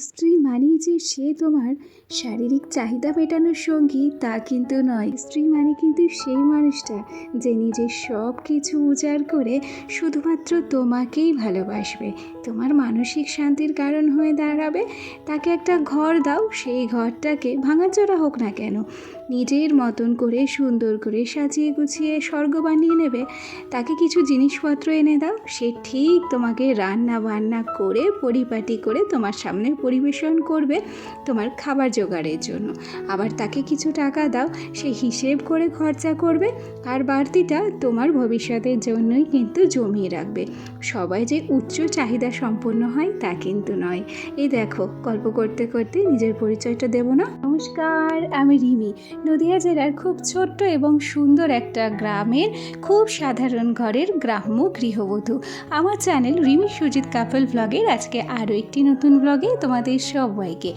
স্ত্রী মানেই যে সে তোমার শারীরিক চাহিদা মেটানোর সঙ্গী, তা কিন্তু নয়। স্ত্রী মানে কিন্তু সেই মানুষটা যে নিজের সব কিছু উজাড় করে শুধুমাত্র তোমাকেই ভালোবাসবে। তোমার মানসিক শান্তির কারণ হয়ে দাঁড়াবে। তাকে একটা ঘর দাও, সেই ঘরটাকে ভাঙাচোরা হোক না কেন। নিজের মতন করে, সুন্দর করে সাজিয়ে গুছিয়ে স্বর্গ বানিয়ে নেবে। তাকে কিছু জিনিসপত্র এনে দাও। সে ঠিক তোমাকে রান্না বান্না করে, পরিপাটি করে তোমার সামনে পরিবেশন করবে তোমার খাবার জোগাড়ের জন্য। আবার তাকে কিছু টাকা দাও, সে হিসেব করে খরচা করবে আর বাড়তিটা তোমার ভবিষ্যতের জন্যই কিন্তু জমিয়ে রাখবে। সবাই যে উচ্চ চাহিদা সম্পন্ন হয় তা কিন্তু নয়। এই দেখো, গল্প করতে করতে নিজের পরিচয়টা দেব না। নমস্কার, আমি রিমি। নদিয়া জেলার খুব ছোট্ট এবং সুন্দর একটা গ্রামের খুব সাধারণ ঘরের গ্রাম্য গৃহবধূ। আমার চ্যানেল রিমি সুজিত কাপল ব্লগের আজকে আরও একটি নতুন ব্লগে তোমাদের সবাইকে।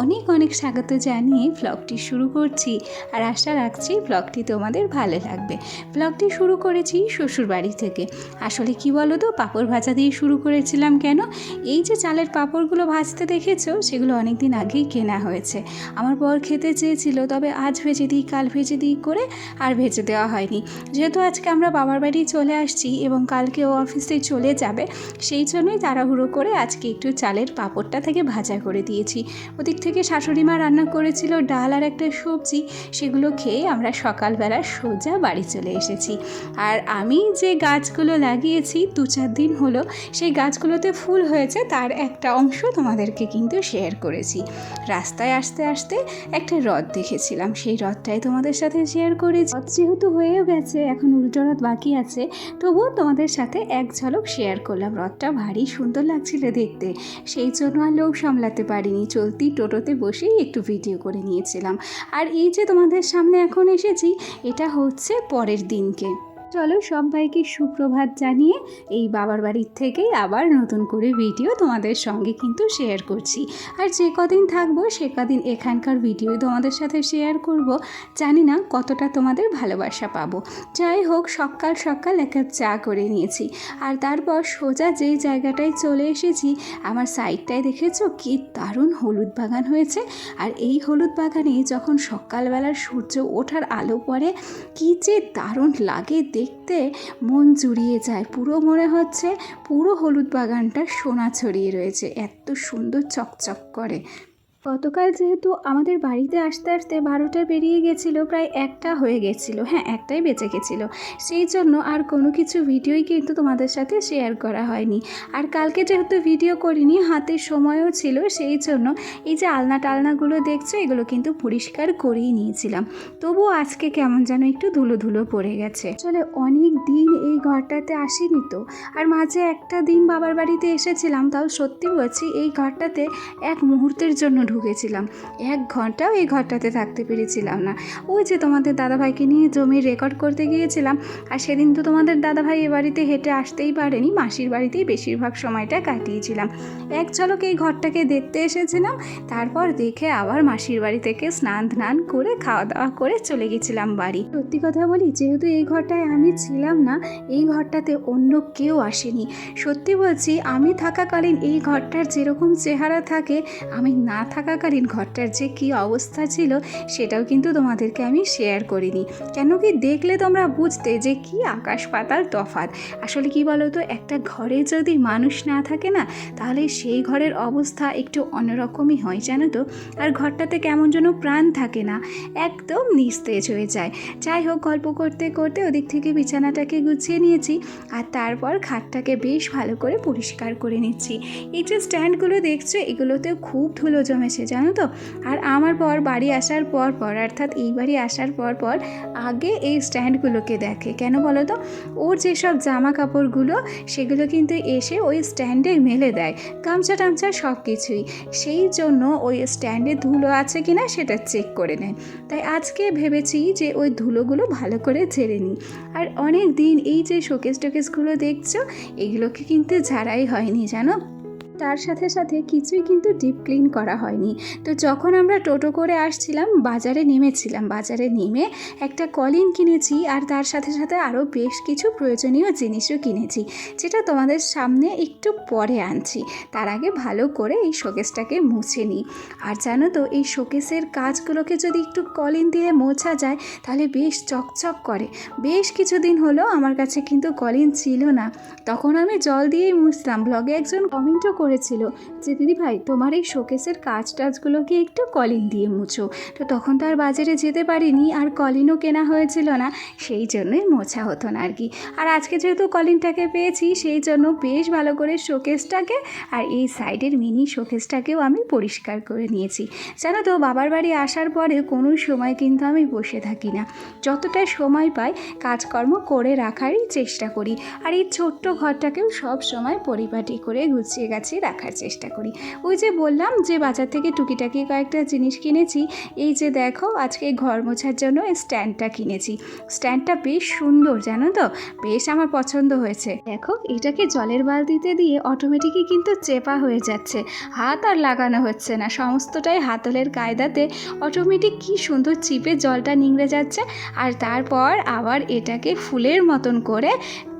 অনেক অনেক স্বাগত জানিয়ে ব্লগটি শুরু করছি আর আশা রাখছি ব্লগটি তোমাদের ভালো লাগবে। ব্লগটি শুরু করেছি শ্বশুর বাড়ি থেকে। আসলে কি বলো তো পাঁপড় ভাজা দিয়ে শুরু করেছিলাম কেন? এই যে চালের পাঁপড়গুলো ভাজতে দেখেছ, সেগুলো অনেক দিন আগেই কেনা হয়েছে। আমার বর খেতে চেয়েছিল, তবে আজ ভেজে দিই, কাল ভেজে দিই করে আর ভেজে দেওয়া হয়নি। যেহেতু আজকে আমরা বাবার বাড়ি চলে আসছি এবং কালকে ও অফিসে চলে যাবে, সেই জন্যই তাড়াহুড়ো করে আজকে একটু চালের পাঁপড়টা থেকে ভাজা করে দিয়েছি। ওদিক থেকে শাশুড়ি মা রান্না করেছিল ডাল আর একটা সবজি। সেগুলো খেয়ে আমরা সকালবেলা সোজা বাড়ি চলে এসেছি। আর আমি যে গাছগুলো লাগিয়েছি, দু চার দিন হলো, সেই গাছগুলোতে ফুল হয়েছে, তার একটা অংশ তোমাদেরকে কিন্তু শেয়ার করেছি। রাস্তায় আসতে আসতে একটা হ্রদ দেখেছিলাম। সেই হ্রদটাই তোমাদের সাথে শেয়ার করেছি। হ্রদ যেহেতু হয়েও গেছে, এখন উল্টো হ্রদ বাকি আছে, তবুও তোমাদের সাথে এক ঝলক শেয়ার করলাম। হ্রদটা ভারী সুন্দর লাগছিল দেখতে। সেই জন্য আর লোভ সামলাতে পারিনি। চলতি টোটোতে বসেই একটু ভিডিও করে নিয়েছিলাম। আর এই যে তোমাদের সামনে এখন এসেছি, এটা হচ্ছে পরের দিনকে। চলো সবাইকে সুপ্রভাত জানিয়ে এই বাবার বাড়ির থেকেই আবার নতুন করে ভিডিও তোমাদের সঙ্গে কিন্তু শেয়ার করছি। আর যে কদিন থাকব, সে কদিন এখানকার ভিডিও তোমাদের সাথে শেয়ার করব, জানি না কতটা তোমাদের ভালোবাসা পাবো। যাই হোক, সকাল সকাল এক চা করে নিয়েছি। আর তারপর সোজা যেই জায়গাটায় চলে এসেছি, আমার সাইডটায় দেখেছ? কি দারুণ হলুদ বাগান হয়েছে। আর এই হলুদ বাগানে যখন সকালবেলার সূর্য ওঠার আলো পড়ে, কি যে দারুণ লাগে দেখতে মন জুড়িয়ে যায়। পুরো মনে হচ্ছে পুরো হলুদ বাগানটা সোনা ছড়িয়ে রয়েছে। এত সুন্দর চকচক করে। গতকাল যেহেতু আমাদের বাড়িতে আসতে আসতে বারোটা বেরিয়ে গেছিল, প্রায় একটা হয়ে গেছিল। হ্যাঁ একটাই বেঁচে গেছিল। সেই জন্য আর কোনো কিছু ভিডিওই কিন্তু তোমাদের সাথে শেয়ার করা হয়নি। আর কালকে যেহেতু ভিডিও করিনি, হাতে সময়ও ছিল, সেই জন্য এই যে আলনা টালনাগুলো দেখছ, এগুলো কিন্তু পরিষ্কার করেই নিয়েছিলাম। তবুও আজকে কেমন যেন একটু ধুলো ধুলো পড়ে গেছে। আসলে অনেক দিন এই ঘরটাতে আসিনি তো। আর মাঝে একটা দিন বাবার বাড়িতে এসেছিলাম, তাও সত্যি বলছি এই ঘরটাতে এক মুহূর্তের জন্য ঢুকেছিলাম। এক ঘন্টাও এই ঘরটাতে থাকতে পেরেছিলাম না। ওই যে তোমাদের দাদাভাইকে নিয়ে জমির রেকর্ড করতে গিয়েছিলাম, আর সেদিন তো তোমাদের দাদাভাই এ বাড়িতে হেঁটে আসতেই পারেনি, মাসির বাড়িতেই বেশিরভাগ সময়টা কাটিয়েছিলাম। এক ঝলক এই ঘরটাকে দেখতে এসেছিলাম, তারপর দেখে আবার মাসির বাড়ি থেকে স্নান ধান করে খাওয়া দাওয়া করে চলে গেছিলাম বাড়ি। সত্যি কথা বলি, যেহেতু এই ঘরটায় আমি ছিলাম না, এই ঘরটাতে অন্য কেউ আসেনি। সত্যি বলছি, আমি থাকাকালীন এই ঘরটার যেরকম চেহারা থাকে, আমি না থাকাকালীন ঘরটার যে কী অবস্থা ছিল, সেটাও কিন্তু তোমাদেরকে আমি শেয়ার করিনি। কেন কি দেখলে তোমরা বুঝতে যে কি আকাশ পাতাল তফাৎ। আসলে কি বলো তো একটা ঘরে যদি মানুষ না থাকে না, তাহলে সেই ঘরের অবস্থা একটু অন্যরকমই হয়, জানো তো? আর ঘরটাতে কেমন যেন প্রাণ থাকে না, একদম নিস্তেজ হয়ে যায়। যাই হোক, গল্প করতে করতে ওদিক থেকে বিছানাটাকে গুছিয়ে নিয়েছি, আর তারপর খাটটাকে বেশ ভালো করে পরিষ্কার করে নিচ্ছি। এই যে স্ট্যান্ডগুলো দেখছ, এগুলোতেও খুব ধুলো জমেছে জানো তো? আর আমার পর বাড়ি আসার পর পর, অর্থাৎ এই বাড়ি আসার পর পর, আগে এই স্ট্যান্ডগুলোকে দেখে। কেন বলো তো? ওর যেসব জামা কাপড়গুলো সেগুলো কিন্তু এসে ওই স্ট্যান্ডে মেলে দেয়। গামছা টামছা সব কিছুই। সেই জন্য ওই স্ট্যান্ডে ধুলো আছে কিনা সেটা চেক করে নেয়। তাই আজকে ভেবেছি যে ওই ধুলোগুলো ভালো করে ঝেড়ে নিই। আর অনেক দিন এই যে শোকেস টোকেসগুলো দেখছ, এগুলোকে কিন্তু ঝাড়াই হয়নি, জানো? তার সাথে সাথে কিছুই কিন্তু ডিপ ক্লিন করা হয়নি। তো যখন আমরা টোটো করে আসছিলাম, বাজারে নেমেছিলাম। বাজারে নেমে একটা কলিন কিনেছি আর তার সাথে সাথে আরও বেশ কিছু প্রয়োজনীয় জিনিসও কিনেছি, যেটা তোমাদের সামনে একটু পরে আনছি। তার আগে ভালো করে এই শোকেসটাকে মুছে নিই। আর জানো তো, এই শোকেসের কাজগুলোকে যদি একটু কলিন দিয়ে মোছা যায়, তাহলে বেশ চকচক করে। বেশ কিছুদিন হলো আমার কাছে কিন্তু কলিন ছিল না। তখন আমি জল দিয়েই মুছতাম ব্লগে একজন কমেন্টও করেছিল। যে দিদি ভাই, তোমার এই শোকেসের কাজ টাজগুলোকে একটু কলিন দিয়ে মুছো? তো তখন তো আর বাজারে যেতে পারিনি, আর কলিনও কেনা হয়েছিল না, সেই জন্যই মোছা হতো না আর কি। আর আজকে যেহেতু কলিনটাকে পেয়েছি, সেই জন্য বেশ ভালো করে শোকেসটাকে আর এই সাইডের মিনি শোকেসটাকেও আমি পরিষ্কার করে নিয়েছি। জানো তো, বাবার বাড়ি আসার পরে কোনো সময় কিন্তু আমি বসে থাকি না। যতটা সময় পাই কাজকর্ম করে রাখারই চেষ্টা করি। আর এই ছোট্ট ঘরটাকেও সব সময় পরিপাটি করে গুছিয়ে গাছিয়ে রাখার চেষ্টা করি। ওই যে বললাম যে বাজার থেকে টুকিটাকি কয়েকটা জিনিস কিনেছি, এই যে দেখো আজকে ঘর মোছার জন্য এই স্ট্যান্ডটা কিনেছি। স্ট্যান্ডটা বেশ সুন্দর, জানো তো? বেশ আমার পছন্দ হয়েছে। দেখো, এটাকে জলের বালতিতে দিয়ে অটোমেটিকই কিন্তু চেপা হয়ে যাচ্ছে। হাত আর লাগানো হচ্ছে না। সমস্তটাই হাতলের কায়দাতে অটোমেটিক কি সুন্দর চিপে জলটা নিংড়ে যাচ্ছে। আর তারপর আবার এটাকে ফুলের মতন করে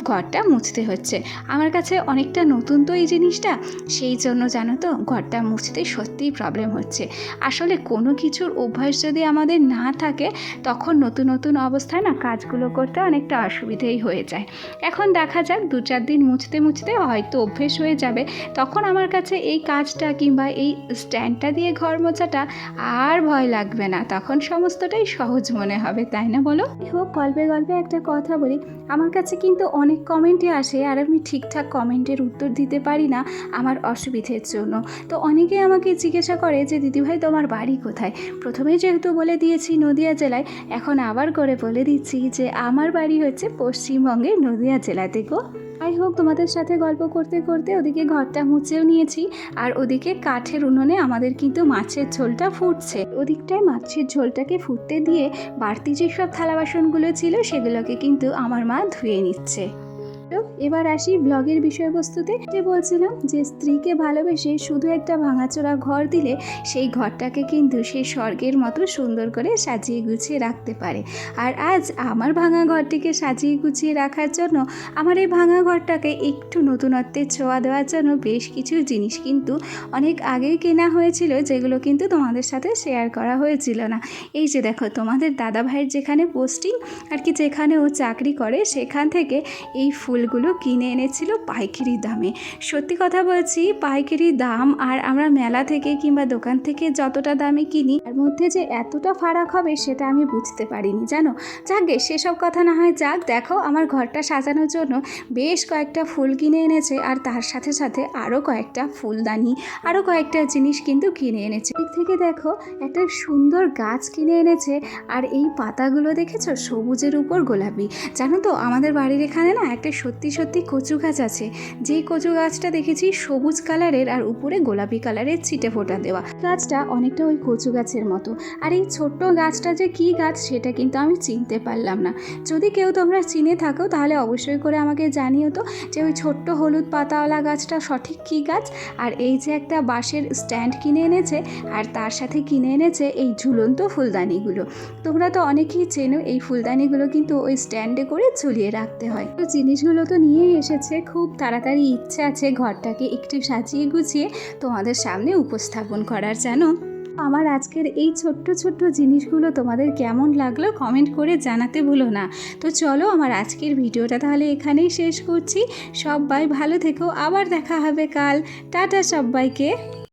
ঘরটা মুছতে হচ্ছে। আমার কাছে অনেকটা নতুন তো এই জিনিসটা, সেই জন্য জানো তো ঘরটা মুছতে সত্যিই প্রবলেম হচ্ছে। আসলে কোনো কিছুর অভ্যাস যদি আমাদের না থাকে, তখন নতুন নতুন অবস্থায় না কাজগুলো করতে অনেকটা অসুবিধেই হয়ে যায়। এখন দেখা যাক দু চার দিন মুছতে মুছতে হয়তো অভ্যেস হয়ে যাবে। তখন আমার কাছে এই কাজটা কিংবা এই স্ট্যান্ডটা দিয়ে ঘর মোছাটা আর ভয় লাগবে না। তখন সমস্তটাই সহজ মনে হবে, তাই না বলো? হোক, গল্পে গল্পে একটা কথা বলি। আমার কাছে কিন্তু অনেক কমেন্টে আসে, আর আমি ঠিকঠাক কমেন্টের উত্তর দিতে পারি না আমার অসুবিধের জন্য। তো অনেকে আমাকে জিজ্ঞাসা করে যে, দিদিভাই, তোমার বাড়ি কোথায়? প্রথমে যেহেতু বলে দিয়েছি নদিয়া জেলায়, এখন আবার করে বলে দিচ্ছি যে, আমার বাড়ি হচ্ছে পশ্চিমবঙ্গের নদিয়া জেলাতে গো। আই হোক, তোমাদের সাথে গল্প করতে করতে ওদিকে ঘরটা মুছেও নিয়েছি। আর ওদিকে কাঠের উনুনে আমাদের কিন্তু মাছের ঝোলটা ফুটছে। ওদিকটায় মাছের ঝোলটাকে ফুটতে দিয়ে বাড়তি যেসব থালা বাসনগুলো ছিল, সেগুলোকে কিন্তু আমার মা ধুয়ে নিচ্ছে। এবার আসি ব্লগের বিষয়বস্তুতে। যে বলছিলাম যে, স্ত্রীকে ভালোবেসে শুধু একটা ভাঙাচোরা ঘর দিলে সেই ঘরটাকে কিন্তু সে স্বর্গের মতো সুন্দর করে সাজিয়ে গুছিয়ে রাখতে পারে। আর আজ আমার ভাঙা ঘরটিকে সাজিয়ে গুছিয়ে রাখার জন্য আমার এই ভাঙা ঘরটাকে একটু নতুনত্বের ছোঁয়া দেওয়ার জন্য বেশ কিছু জিনিস কিন্তু অনেক আগেই কেনা হয়েছিল, যেগুলো কিন্তু তোমাদের সাথে শেয়ার করা হয়েছিল না। এই যে দেখো, তোমাদের দাদা ভাইয়ের যেখানে পোস্টিং আর কি যেখানে ও চাকরি করে, সেখান থেকে এই ফুলগুলো কিনে এনেছিল পাইকারি দামে। সত্যি কথা বলছি, পাইকারি দাম আর আমরা মেলা থেকে কিংবা দোকান থেকে যতটা দামে কিনি, তার মধ্যে যে এতটা ফারাক হবে সেটা আমি বুঝতে পারিনি, জানো? যাকে, সেসব কথা না হয় যাক, দেখো আমার ঘরটা সাজানোর জন্য বেশ কয়েকটা ফুল কিনে এনেছে আর তার সাথে সাথে আরও কয়েকটা ফুলদানি আরও কয়েকটা জিনিস কিন্তু কিনে এনেছে। দিক থেকে দেখো, একটা সুন্দর গাছ কিনে এনেছে আর এই পাতাগুলো দেখেছ? সবুজের উপর গোলাপি। জানো তো, আমাদের বাড়ির এখানে না একটা সত্যি সত্যি কচু গাছ আছে। যেই কচু গাছটা দেখেছি সবুজ কালারের আর উপরে গোলাপি কালারের ছিটে ফোটা দেওয়া। গাছটা অনেকটা ওই কচু গাছের মতো। আর এই ছোট্ট গাছটা যে কী গাছ সেটা কিন্তু আমি চিনতে পারলাম না। যদি কেউ তোমরা চিনে থাকো তাহলে অবশ্যই করে আমাকে জানিও তো যে ওই ছোট্ট হলুদ পাতাওয়ালা গাছটা সঠিক কী গাছ? আর এই যে একটা বাঁশের স্ট্যান্ড কিনে এনেছে আর তার সাথে কিনে এনেছে এই ঝুলন্ত ফুলদানিগুলো। তোমরা তো অনেকেই চেনো এই ফুলদানিগুলো কিন্তু ওই স্ট্যান্ডে করে ঝুলিয়ে রাখতে হয়। তো জিনিসগুলো তো নিয়েই এসেছে। খুব তাড়াতাড়ি ইচ্ছে আছে ঘরটাকে একটু সাজিয়ে গুছিয়ে তোমাদের সামনে উপস্থাপন করার, জানো? আমার আজকের এই ছোট্ট ছোট্ট জিনিসগুলো তোমাদের কেমন লাগল কমেন্ট করে জানাতে ভুলো না। তো চলো আমার আজকের ভিডিওটা তাহলে এখানেই শেষ করছি। সবাই ভালো থেকো। আবার দেখা হবে কাল। টাটা সবাইকে।